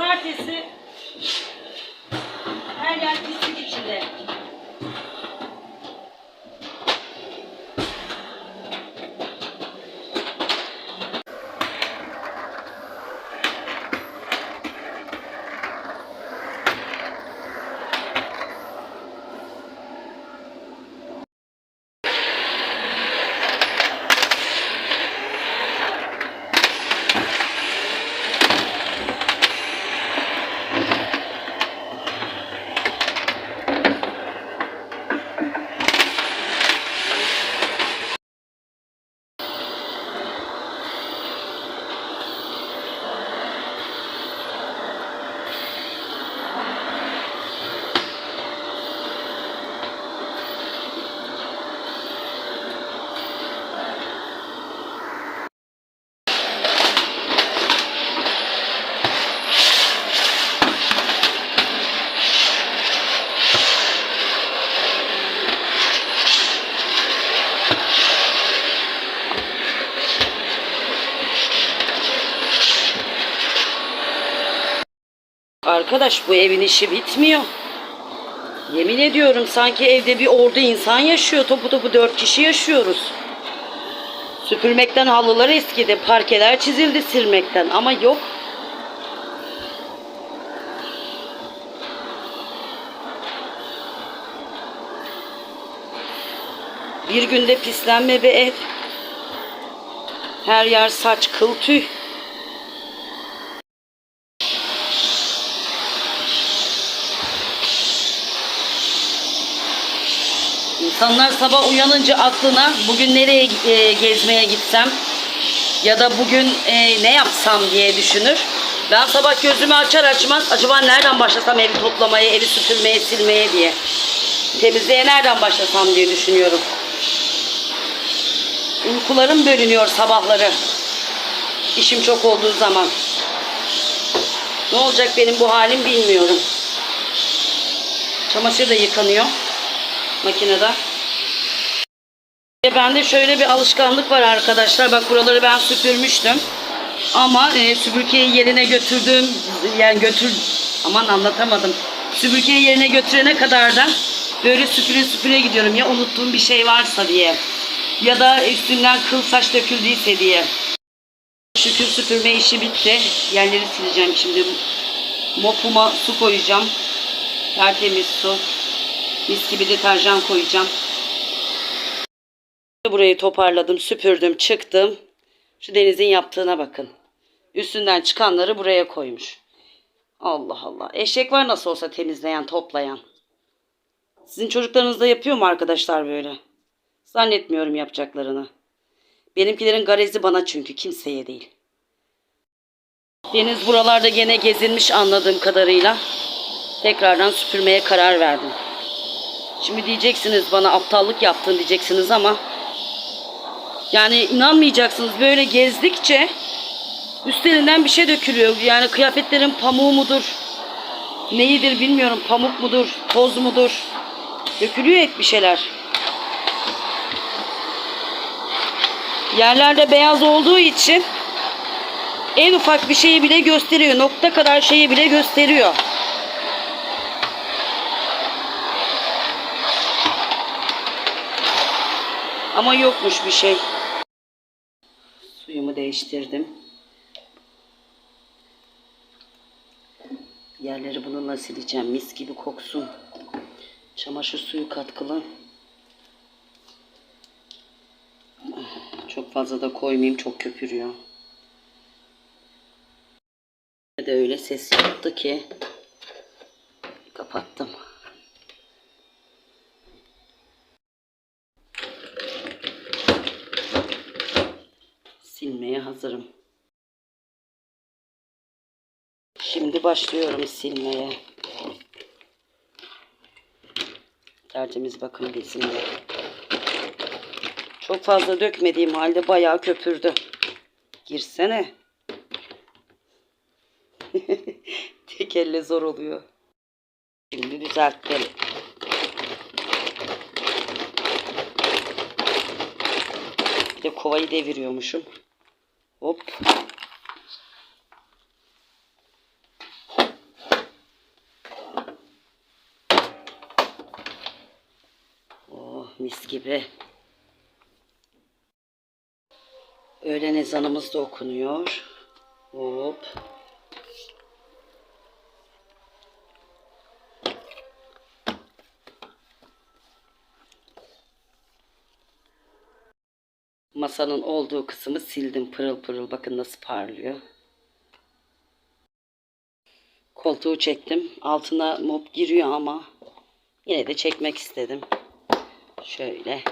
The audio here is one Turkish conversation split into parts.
pazartesi Arkadaş bu evin işi bitmiyor. Yemin ediyorum sanki evde bir ordu insan yaşıyor. Topu topu dört kişi yaşıyoruz. Süpürmekten halılar eskidi. Parkeler çizildi silmekten ama yok. Bir günde pislenme bir ev. Her yer saç, kıl, tüy. İnsanlar sabah uyanınca aklına bugün nereye e, gezmeye gitsem ya da bugün e, ne yapsam diye düşünür. Ben sabah gözümü açar açmaz acaba nereden başlasam evi toplamaya, evi süpürmeye, silmeye diye. Temizliğe nereden başlasam diye düşünüyorum. Uykularım bölünüyor sabahları. İşim çok olduğu zaman. Ne olacak benim bu halim bilmiyorum. Çamaşır da yıkanıyor makinede. Ve bende şöyle bir alışkanlık var arkadaşlar. Bak buraları ben süpürmüştüm. Ama e, süpürgeyi yerine götürdüğüm yani götür aman anlatamadım. Süpürgeyi yerine götürene kadar da böyle süpüre süpüre gidiyorum ya unuttuğum bir şey varsa diye. Ya da üstünden kıl saç döküldüyse diye. Şükür süpürme işi bitti. Yerleri sileceğim şimdi. Mopuma su koyacağım. Tertemiz su. Mis gibi deterjan koyacağım. Burayı toparladım, süpürdüm, çıktım. Şu denizin yaptığına bakın. Üstünden çıkanları buraya koymuş. Allah Allah. Eşek var nasıl olsa temizleyen, toplayan. Sizin çocuklarınız da yapıyor mu arkadaşlar böyle? Zannetmiyorum yapacaklarını. Benimkilerin garezi bana çünkü kimseye değil. Deniz buralarda gene gezinmiş anladığım kadarıyla. Tekrardan süpürmeye karar verdim. Şimdi diyeceksiniz bana aptallık yaptın diyeceksiniz ama yani inanmayacaksınız böyle gezdikçe üstlerinden bir şey dökülüyor. Yani kıyafetlerin pamuğu mudur? Neyidir bilmiyorum. Pamuk mudur? Toz mudur? Dökülüyor hep bir şeyler. Yerlerde beyaz olduğu için en ufak bir şeyi bile gösteriyor. Nokta kadar şeyi bile gösteriyor. Ama yokmuş bir şey. Suyumu değiştirdim. Yerleri bununla sileceğim. Mis gibi koksun. Çamaşır suyu katkılı. Çok fazla da koymayayım. Çok köpürüyor. de öyle ses yaptı ki kapattım. Silmeye hazırım. Şimdi başlıyorum silmeye. Tertemiz bakın bezimle. Çok fazla dökmediğim halde bayağı köpürdü. Girsene. Tek elle zor oluyor. Şimdi düzelttim. Bir de kovayı deviriyormuşum. Hop. Oh mis gibi. Öğlen ezanımız da okunuyor. Hop. Masanın olduğu kısmı sildim pırıl pırıl. Bakın nasıl parlıyor. Koltuğu çektim. Altına mop giriyor ama yine de çekmek istedim. Şöyle.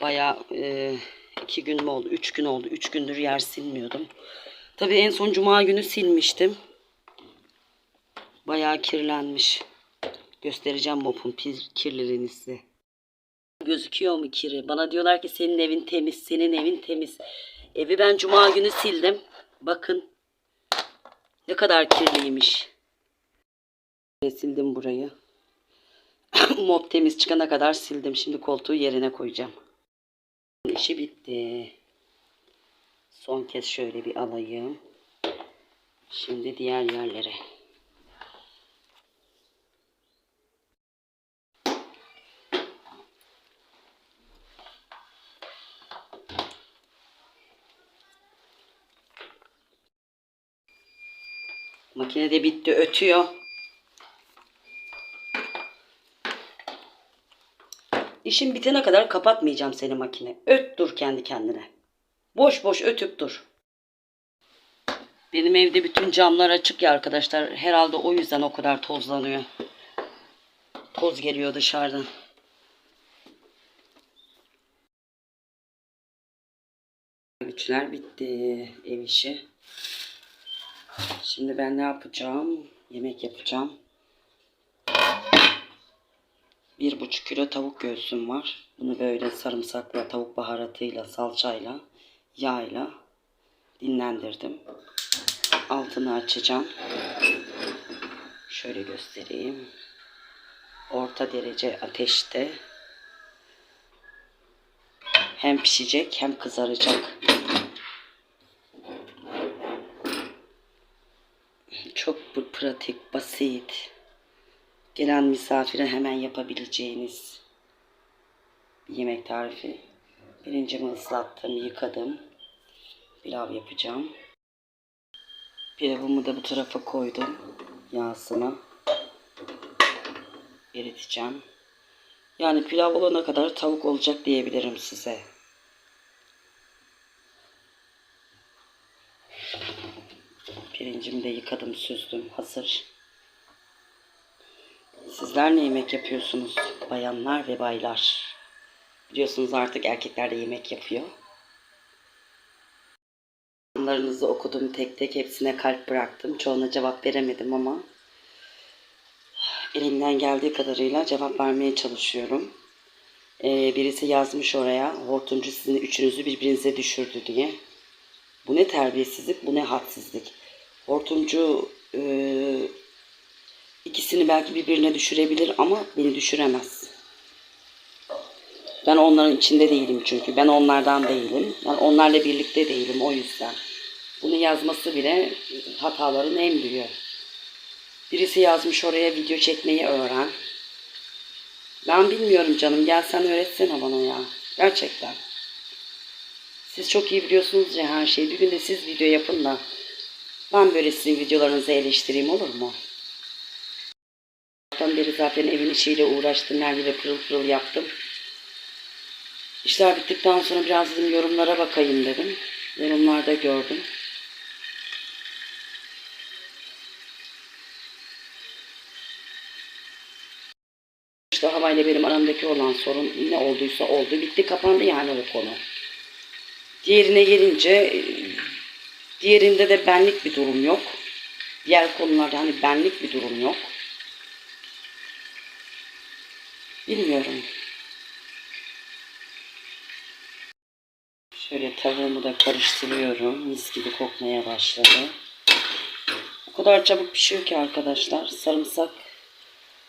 Bayağı e, iki gün mü oldu? Üç gün oldu. Üç gündür yer silmiyordum. Tabii en son cuma günü silmiştim. Bayağı kirlenmiş. Göstereceğim mopun kirliliğini size. Gözüküyor mu kiri? Bana diyorlar ki senin evin temiz, senin evin temiz. Evi ben cuma günü sildim. Bakın ne kadar kirliymiş. Sildim burayı. Mop temiz çıkana kadar sildim. Şimdi koltuğu yerine koyacağım. İşi bitti. Son kez şöyle bir alayım. Şimdi diğer yerlere. Makine de bitti ötüyor. İşin bitene kadar kapatmayacağım seni makine. Öt dur kendi kendine. Boş boş ötüp dur. Benim evde bütün camlar açık ya arkadaşlar. Herhalde o yüzden o kadar tozlanıyor. Toz geliyor dışarıdan. Üçler bitti ev işi. Şimdi ben ne yapacağım? Yemek yapacağım. Bir buçuk kilo tavuk göğsüm var. Bunu böyle sarımsakla, tavuk baharatıyla, salçayla, yağla dinlendirdim. Altını açacağım. Şöyle göstereyim. Orta derece ateşte hem pişecek hem kızaracak. Çok bu- pratik, basit. Gelen misafire hemen yapabileceğiniz bir yemek tarifi. Pirincimi ıslattım, yıkadım. Pilav yapacağım. Pilavımı da bu tarafa koydum. Yağsına. Eriteceğim. Yani pilav olana kadar tavuk olacak diyebilirim size. Pirincimi de yıkadım, süzdüm. Hazır. Sizler ne yemek yapıyorsunuz? Bayanlar ve baylar. Biliyorsunuz artık erkekler de yemek yapıyor. Bunlarınızı okudum tek tek. Hepsine kalp bıraktım. Çoğuna cevap veremedim ama elimden geldiği kadarıyla cevap vermeye çalışıyorum. Ee, birisi yazmış oraya hortumcu sizin üçünüzü birbirinize düşürdü diye. Bu ne terbiyesizlik, bu ne hadsizlik. Hortumcu e, ikisini belki birbirine düşürebilir ama beni düşüremez. Ben onların içinde değilim çünkü. Ben onlardan değilim. Yani onlarla birlikte değilim o yüzden. Bunu yazması bile hataların en büyüğü. Birisi yazmış oraya video çekmeyi öğren. Ben bilmiyorum canım. Gel sen öğretsene bana ya. Gerçekten. Siz çok iyi biliyorsunuz ya her şeyi. Bir gün de siz video yapın da ben böyle sizin videolarınızı eleştireyim olur mu? Zaten beri zaten evin içiyle uğraştım. Her yere pırıl pırıl yaptım. İşler bittikten sonra biraz dedim yorumlara bakayım dedim. Yorumlarda gördüm. İşte havayla benim aramdaki olan sorun ne olduysa oldu. Bitti kapandı yani o konu. Diğerine gelince diğerinde de benlik bir durum yok. Diğer konularda hani benlik bir durum yok. Bilmiyorum. Şöyle tavuğumu da karıştırıyorum. Mis gibi kokmaya başladı. O kadar çabuk pişiyor ki arkadaşlar. Sarımsak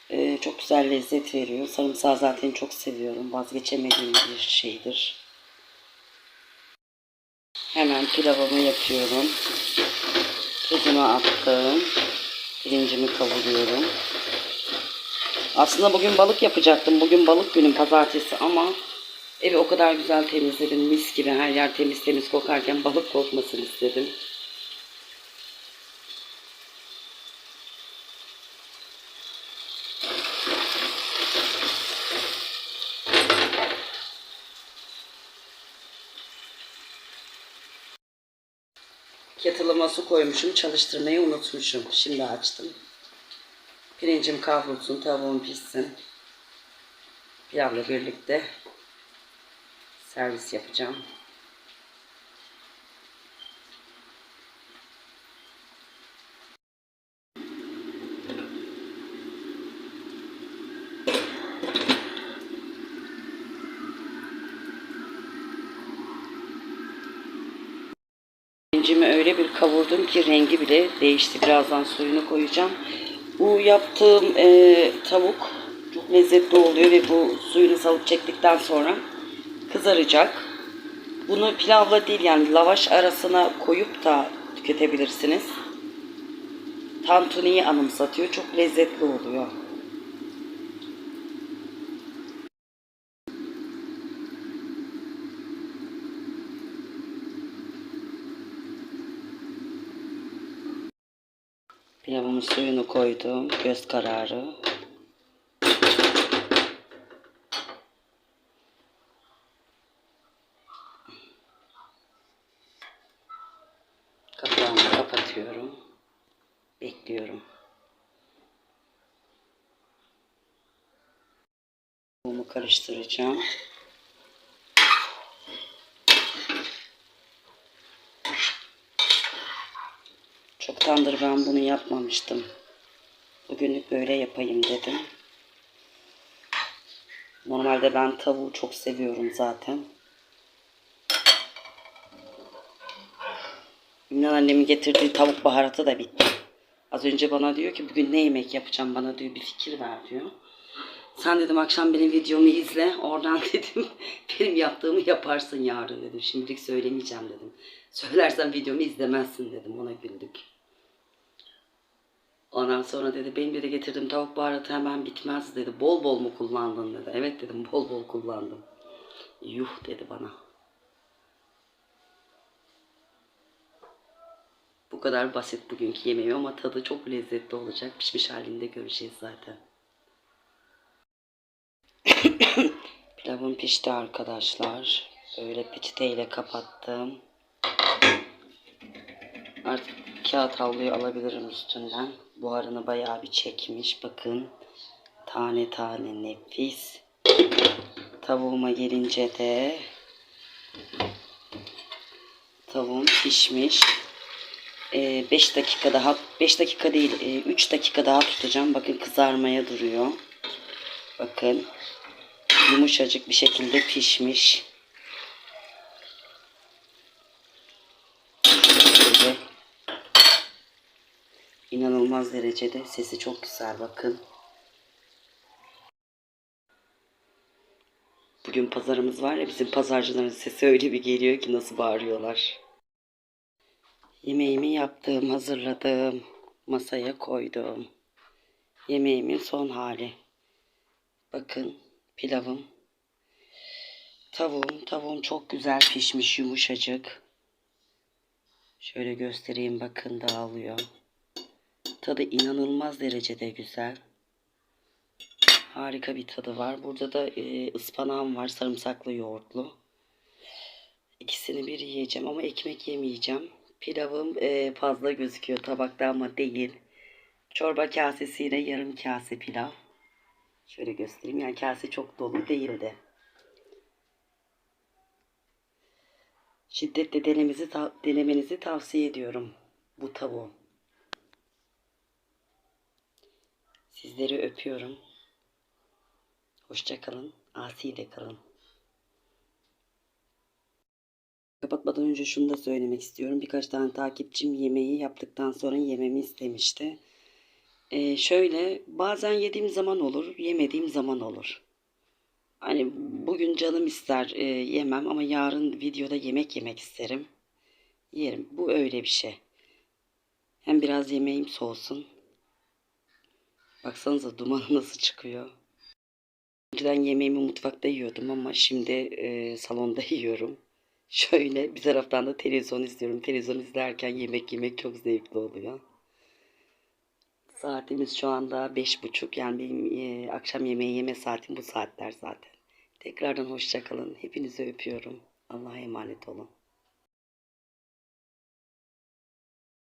e, çok güzel lezzet veriyor. Sarımsağı zaten çok seviyorum. Vazgeçemediğim bir şeydir. Hemen pilavımı yapıyorum. Tuzumu attım. Pirincimi kavuruyorum. Aslında bugün balık yapacaktım. Bugün balık günüm pazartesi ama evi o kadar güzel temizledim. Mis gibi her yer temiz temiz kokarken balık kokmasın istedim. Su koymuşum. Çalıştırmayı unutmuşum. Şimdi açtım. Pirincim kavrulsun, tavuğum pişsin. Pilavla birlikte servis yapacağım. Pirincimi öyle bir kavurdum ki rengi bile değişti. Birazdan suyunu koyacağım. Bu yaptığım e, tavuk çok lezzetli oluyor ve bu suyunu salıp çektikten sonra kızaracak. Bunu pilavla değil yani lavaş arasına koyup da tüketebilirsiniz. Tantuniyi anımsatıyor. Çok lezzetli oluyor. Pilavımın suyunu koydum. Göz kararı. Kapağını kapatıyorum. Bekliyorum. Bunu karıştıracağım. Çoktandır ben bunu yapmamıştım. Bugünlük böyle yapayım dedim. Normalde ben tavuğu çok seviyorum zaten. Ümran annemin getirdiği tavuk baharatı da bitti. Az önce bana diyor ki bugün ne yemek yapacağım bana diyor bir fikir ver diyor. Sen dedim akşam benim videomu izle. Oradan dedim benim yaptığımı yaparsın yarın dedim. Şimdilik söylemeyeceğim dedim. Söylersen videomu izlemezsin dedim. Ona güldük. Ondan sonra dedi benim de getirdim tavuk baharatı hemen bitmez dedi. Bol bol mu kullandın dedi. Evet dedim bol bol kullandım. Yuh dedi bana. Bu kadar basit bugünkü yemeğim ama tadı çok lezzetli olacak. Pişmiş halinde göreceğiz zaten. Pilavım pişti arkadaşlar. Böyle peçeteyle kapattım. Artık kağıt havluyu alabilirim üstünden. Buharını bayağı bir çekmiş. Bakın. Tane tane nefis. Tavuğuma gelince de tavuğum pişmiş. 5 dakika daha 5 dakika değil 3 dakika daha tutacağım. Bakın kızarmaya duruyor. Bakın yumuşacık bir şekilde pişmiş. Böyle inanılmaz derecede sesi çok güzel bakın. Bugün pazarımız var ya bizim pazarcıların sesi öyle bir geliyor ki nasıl bağırıyorlar. Yemeğimi yaptım, hazırladım. Masaya koydum. Yemeğimin son hali. Bakın pilavım. Tavuğum, tavuğum çok güzel pişmiş, yumuşacık. Şöyle göstereyim bakın dağılıyor. Tadı inanılmaz derecede güzel. Harika bir tadı var. Burada da e, ıspanağım var, sarımsaklı yoğurtlu. İkisini bir yiyeceğim ama ekmek yemeyeceğim. Pilavım e, fazla gözüküyor tabakta ama değil. Çorba kasesiyle yarım kase pilav. Şöyle göstereyim. Yani kase çok dolu değildi. Şiddetle denemenizi, denemenizi tavsiye ediyorum bu tavuğu. Sizleri öpüyorum. Hoşçakalın. Asiyle kalın. Kapatmadan önce şunu da söylemek istiyorum. Birkaç tane takipçim yemeği yaptıktan sonra yememi istemişti. Ee, şöyle bazen yediğim zaman olur, yemediğim zaman olur. Hani bugün canım ister e, yemem ama yarın videoda yemek yemek isterim. Yerim. Bu öyle bir şey. Hem biraz yemeğim soğusun. Baksanıza dumanı nasıl çıkıyor. Önceden yemeğimi mutfakta yiyordum ama şimdi e, salonda yiyorum. Şöyle bir taraftan da televizyon izliyorum. Televizyon izlerken yemek yemek çok zevkli oluyor. Saatimiz şu anda beş buçuk. Yani benim e, akşam yemeği yeme saatim bu saatler zaten. Tekrardan hoşça kalın. Hepinizi öpüyorum. Allah'a emanet olun.